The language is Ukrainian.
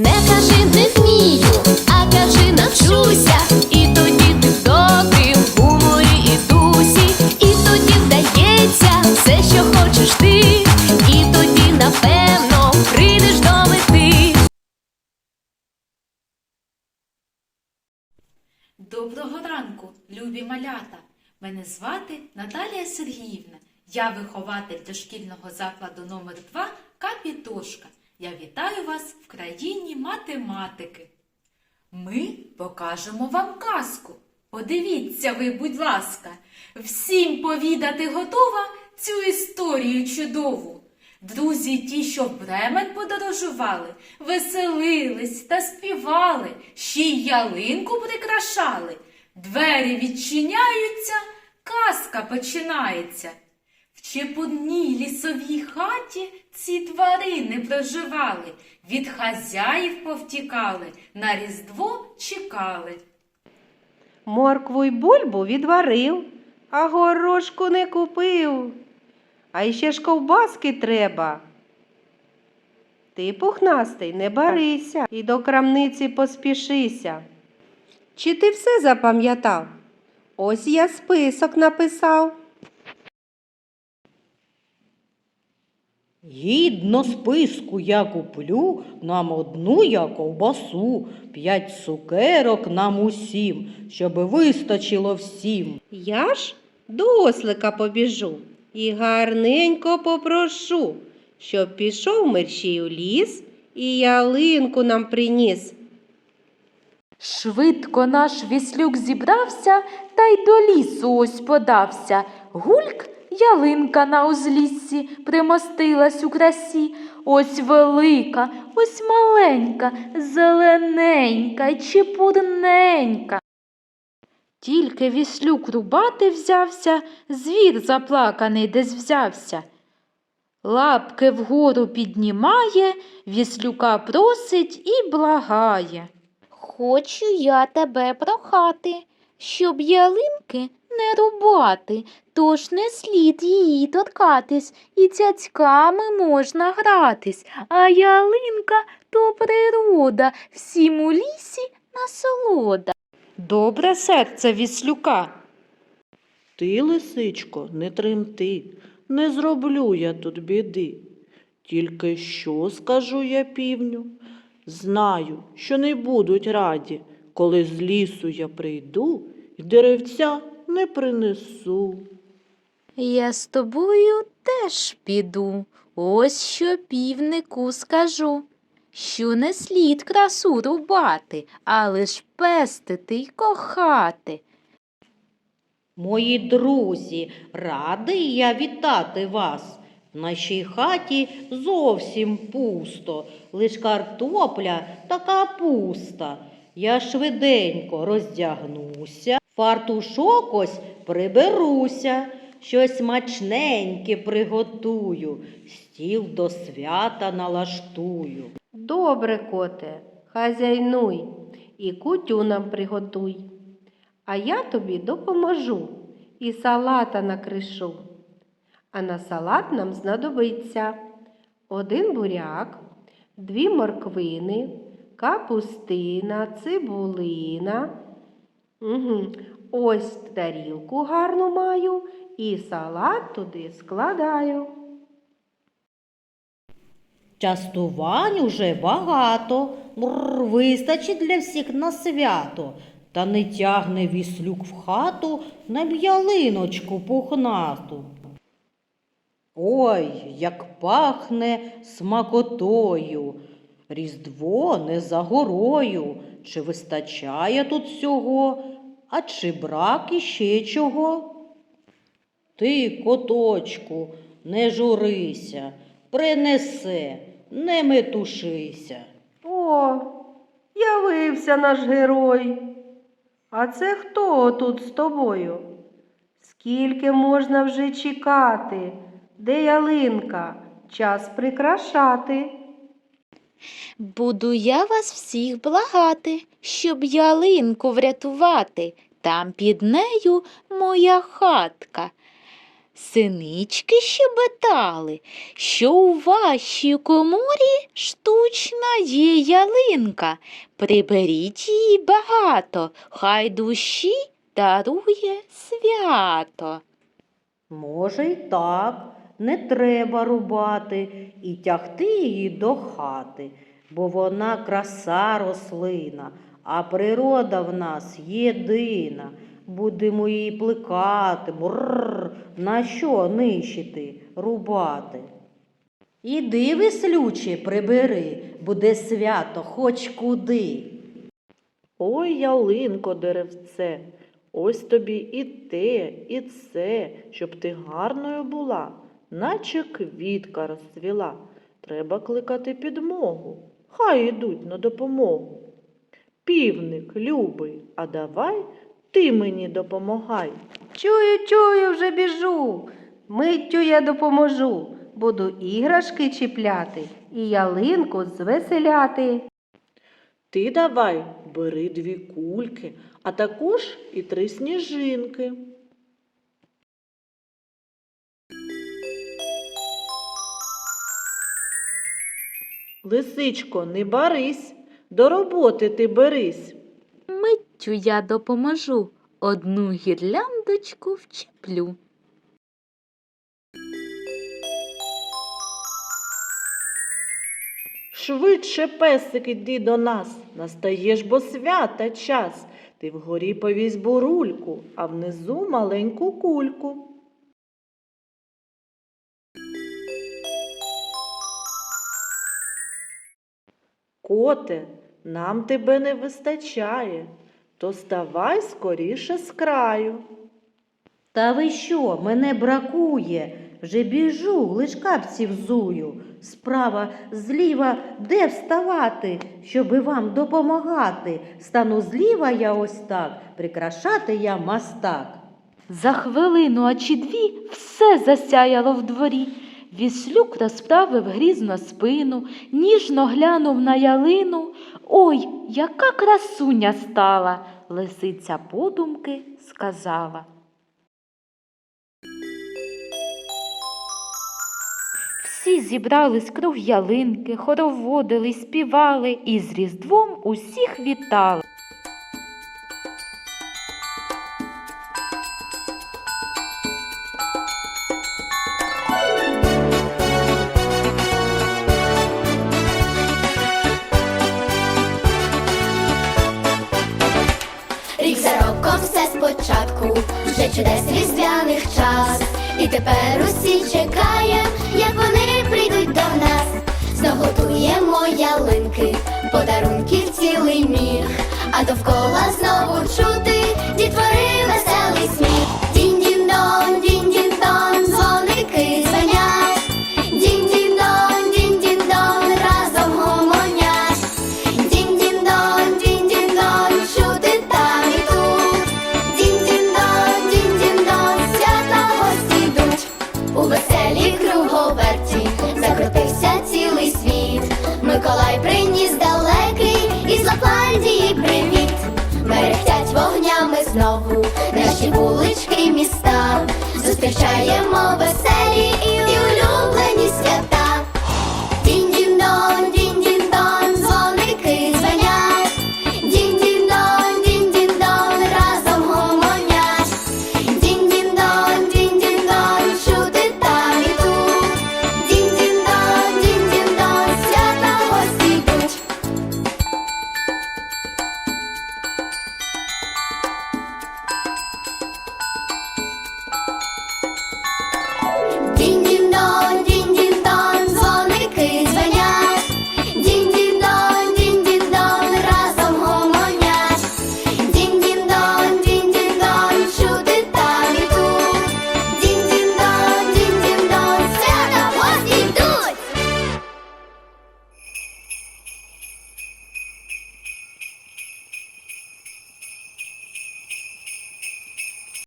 Не кажи не вмію, а кажи навчуся. І тоді ти в добрім гуморі і дусі, і тоді вдається все, що хочеш ти, і тоді напевно прийдеш до мети. Доброго ранку, любі малята! Мене звати Наталія Сергіївна. Я вихователь дошкільного закладу номер 2 Капітошка. Я вітаю вас в країні математики. Ми покажемо вам казку. Подивіться ви, будь ласка, всім повідати готова цю історію чудову. Друзі, ті, що в Бремен подорожували, веселились та співали, ще й ялинку прикрашали. Двері відчиняються, казка починається. В чепурній лісовій хаті ці тварини проживали, від хазяїв повтікали, на різдво чекали. Моркву й бульбу відварив, а горошку не купив. А іще ж ковбаски треба. Ти, пухнастий, не барися і до крамниці поспішися. Чи ти все запам'ятав? Ось я список написав. Гідно списку я куплю нам одну я ковбасу, п'ять цукерок нам усім, щоби вистачило всім. Я ж до ослика побіжу і гарненько попрошу, щоб пішов мерщій у ліс і ялинку нам приніс. Швидко наш віслюк зібрався та й до лісу ось подався. Гульк ялинка на узліссі примостилась у красі. Ось велика, ось маленька, зелененька й чепурненька. Тільки віслюк рубати взявся, звір заплаканий десь взявся. Лапки вгору піднімає, віслюка просить і благає. Хочу я тебе прохати, щоб ялинки не рубати, тож не слід її торкатись, і цяцьками можна гратись, а ялинка то природа, всім у лісі насолода. Добре серце віслюка. Ти, лисичко, не тремти, не зроблю я тут біди. Тільки що скажу я півню? Знаю, що не будуть раді, коли з лісу я прийду і деревця не принесу. Я з тобою теж піду, ось що півнику скажу, що не слід красу рубати, а лиш пестити й кохати. Мої друзі, радий я вітати вас. В нашій хаті зовсім пусто, лиш картопля та капуста. Я швиденько роздягнуся, фартушок ось приберуся, щось смачненьке приготую, стіл до свята налаштую. Добре, коте, хазяйнуй і кутю нам приготуй. А я тобі допоможу і салата накришу. А на салат нам знадобиться один буряк, дві морквини, капустина, цибулина. Угу. Ось тарілку гарну маю і салат туди складаю. Частувань уже багато, Мрр, вистачить для всіх на свято. Та не тягне віслюк в хату на ялиночку пухнату. Ой, як пахне смакотою. Різдво не за горою. Чи вистачає тут всього, а чи брак іще чого? Ти, коточку, не журися, принесе, не метушися. О, явився наш герой. А це хто тут з тобою? Скільки можна вже чекати? Де ялинка? Час прикрашати. Буду я вас всіх благати, щоб ялинку врятувати. Там під нею моя хатка. Синички щебетали, що у вашій коморі штучна є ялинка. Приберіть її багато, хай душі дарує свято. Може, й так, не треба рубати і тягти її до хати, бо вона краса рослина, а природа в нас єдина. Будемо її плекати, бррр, на що нищити, рубати. Іди, веслюче, прибери, буде свято хоч куди. Ой, ялинко, деревце, ось тобі і те, і це, щоб ти гарною була, наче квітка розцвіла. Треба кликати підмогу, хай ідуть на допомогу. Півник, любий, а давай ти мені допомагай. Чую, чую, вже біжу. Миттю я допоможу. Буду іграшки чіпляти і ялинку звеселяти. Ти давай бери дві кульки, а також і три сніжинки. Лисичко, не барись, до роботи ти берись. Миттю я допоможу, одну гірляндочку вчеплю. Швидше, песик, іди до нас, настає ж бо свята час. Ти вгорі повізь бурульку, а внизу маленьку кульку. Коте, нам тебе не вистачає, то ставай скоріше з краю. Та ви що, мене бракує? Вже біжу, лиш капці взую. Справа, зліва, де вставати, щоби вам допомагати? Стану зліва я ось так, прикрашати я мастак. За хвилину, а чи дві все засяяло в дворі. Віслюк розправив грізно спину, ніжно глянув на ялину. Ой, яка красуня стала, лисиця подумки сказала. Всі зібрались круг ялинки, хороводили, співали і з Різдвом усіх вітали. Рік за роком все спочатку, вже чудес різдвяних час. І тепер усі чекаємо, як вони прийдуть до нас. Знов готуємо ялинки, подарунків цілий міг, а довкола знову чути дітвори веселий сміх. веселі круговерті, закрутився цілий світ. Миколай приніс далекий із Лапландії привіт. Мерехтять вогнями знову наші вулички міста. Зустрічаємо веселі і улюблені свята.